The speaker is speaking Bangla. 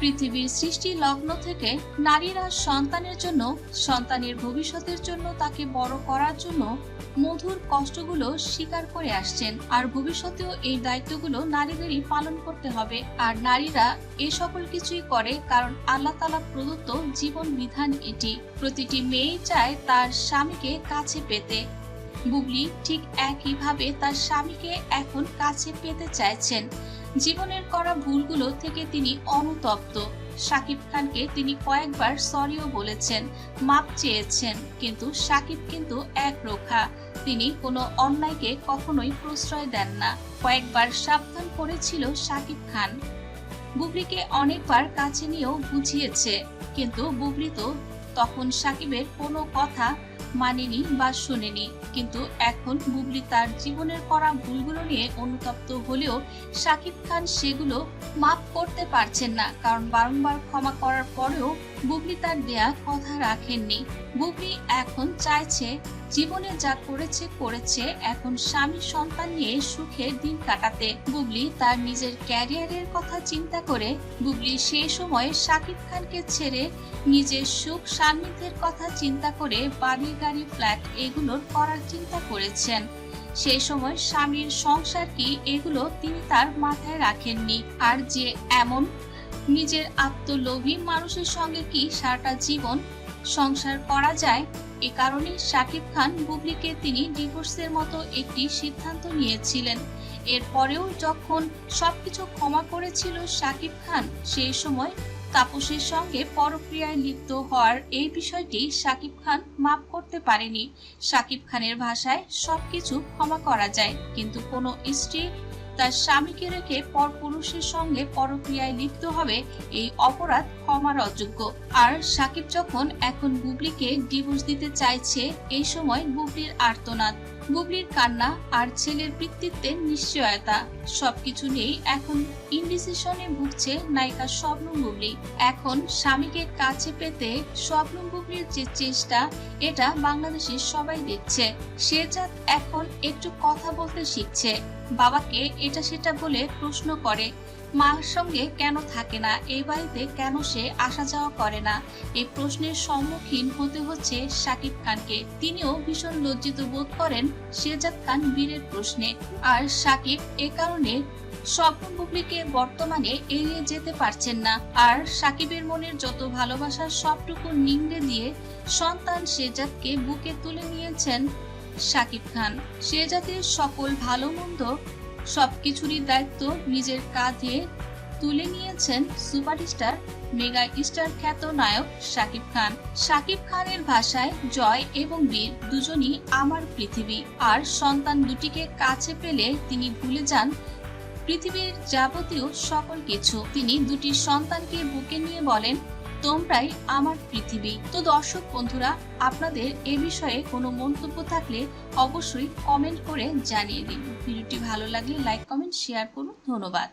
পৃথিবীর সৃষ্টি লগ্ন থেকে নারীরা সন্তানের জন্য, সন্তানের ভবিষ্যতের জন্য তাকে বড় করার জন্য মধুর কষ্টগুলো স্বীকার করে আসছেন। আর ভবিষ্যতেও এই দায়িত্বগুলো নারীদেরই পালন করতে হবে। আর নারীরা এ সকল কিছুই করে কারণ আল্লাহ তালা প্রদত্ত জীবন বিধান এটি। প্রতিটি মেয়েই চায় তার স্বামীকে কাছে পেতে। বুবলি ঠিক একইভাবে তার স্বামীকে এখন কাছে পেতে চাইছেন। জীবনের করা ভুলগুলো থেকে তিনি অনুতপ্ত। শাকিব খানকে তিনি কয়েকবার সরিও বলেছেন, মাপ চেয়েছেন, কিন্তু শাকিব কিন্তু একরোখা তিনি কোনো অন্যায়কে কখনোই প্রশ্রয় দেন না। কয়েকবার সাবধান করেছিল শাকিব খান। বুবলিকে অনেকবার কাছে নিয়েও বুঝিয়েছে, কিন্তু বুবলি তো তখন সাকিবের কোনো কথা মানেনি বা শোনেনি। কিন্তু এখন বুবলি তার জীবনের করা ভুলগুলো নিয়ে অনুতপ্ত হলেও সাকিব খান সেগুলো মাফ করতে পারছেন না, কারণ বারংবার ক্ষমা করার পরেও বুবলি তার দেয়া কথা রাখেননি। বুবলি এখন চাইছে জীবনে যা করেছে করেছে, এখন স্বামী সন্তান নিয়ে সুখে দিন কাটাতে। বুবলি তার নিজের ক্যারিয়ারের কথা চিন্তা করে বুবলি সেই সময় শাকিব খানকে ছেড়ে নিজের সুখ সান্নিধ্যের কথা চিন্তা করে বাড়ি গাড়ি, ফ্ল্যাট এগুলোর করার চিন্তা করেছেন। সেই সময় স্বামীর সংসার কি এগুলো তিনি তার মাথায় রাখেননি। আর যে এমন নিজের আত্মলোভী মানুষের সঙ্গে কি সারাটা জীবন সংসার করা যায়, এ কারণে শাকিব খান বুবলিকে তিনি ডিভোর্সের মতো একটি সিদ্ধান্ত নিয়েছিলেন। এরপরেও যখন সবকিছু ক্ষমা করেছিল শাকিব খান, সেই সময় তাপসের সঙ্গে পরক্রিয়ায় লিপ্ত হওয়ার এই বিষয়টি শাকিব খান মাফ করতে পারেনি। শাকিব খানের ভাষায় সবকিছু ক্ষমা করা যায়, কিন্তু কোনো স্ত্রী তার স্বামীকে রেখে পর পুরুষের সঙ্গে পরক্রিয়ায় লিপ্ত হবে, এই অপরাধ ক্ষমার অযোগ্য। আর সাকিব যখন এখন বুবলিকে ডিভোর্স দিতে চাইছে, এই সময় বুবলির আর্তনাদ। বুবলির কান্না আর ছেলের পিতৃত্বের নিশ্চয়তা। সবকিছু নিয়েই এখন ইনডিসিশনে ভুগছে নায়িকা স্বপ্ন বুবলি। এখন স্বামীকে কাছে পেতে স্বপ্ন বুবলির যে চেষ্টা, এটা বাংলাদেশের সবাই দেখছে। সে যাত এখন একটু কথা বলতে শিখছে। বাবাকে এটা সেটা বলে প্রশ্ন করে। মার সঙ্গে কেন থাকে না? এই বাড়িতে কেন সে আসা যাওয়া করে না? এই প্রশ্নের সম্মুখীন হতে হচ্ছে সাকিব খানকে। তিনিও ভীষণ লজ্জিত বোধ করেন শেজাদ খান বীরের প্রশ্নে। আর সাকিব এ কারণে স্বপ্ন বুবলিকে বর্তমানে এড়িয়ে যেতে পারছেন না। আর সাকিবের মনের যত ভালোবাসার সবটুকু নিংড়ে দিয়ে সন্তান শেজাদকে বুকে তুলে নিয়েছেন সাকিব খান। শেজাদের সকল ভালো মন্দ সবকিছুরই দায়িত্ব নিজের কাঁধে তুলে নিয়েছেন সুপারস্টার, মেগা স্টার খ্যাত নায়ক শাকিব খান। শাকিব খানের ভাষায় জয় এবং বীর দুজনই আমার পৃথিবী। আর সন্তান দুটিকে কাছে পেলে তিনি ভুলে যান পৃথিবীর যাবতীয় সকল কিছু। তিনি দুটি সন্তানকে বুকে নিয়ে বলেন তোমরাই আমার পৃথিবী। তো দর্শক বন্ধুরা, আপনাদের এ বিষয়ে কোনো মন্তব্য থাকলে অবশ্যই কমেন্ট করে জানিয়ে দিন। ভিডিওটি ভালো লাগলে লাইক কমেন্ট শেয়ার করুন। ধন্যবাদ।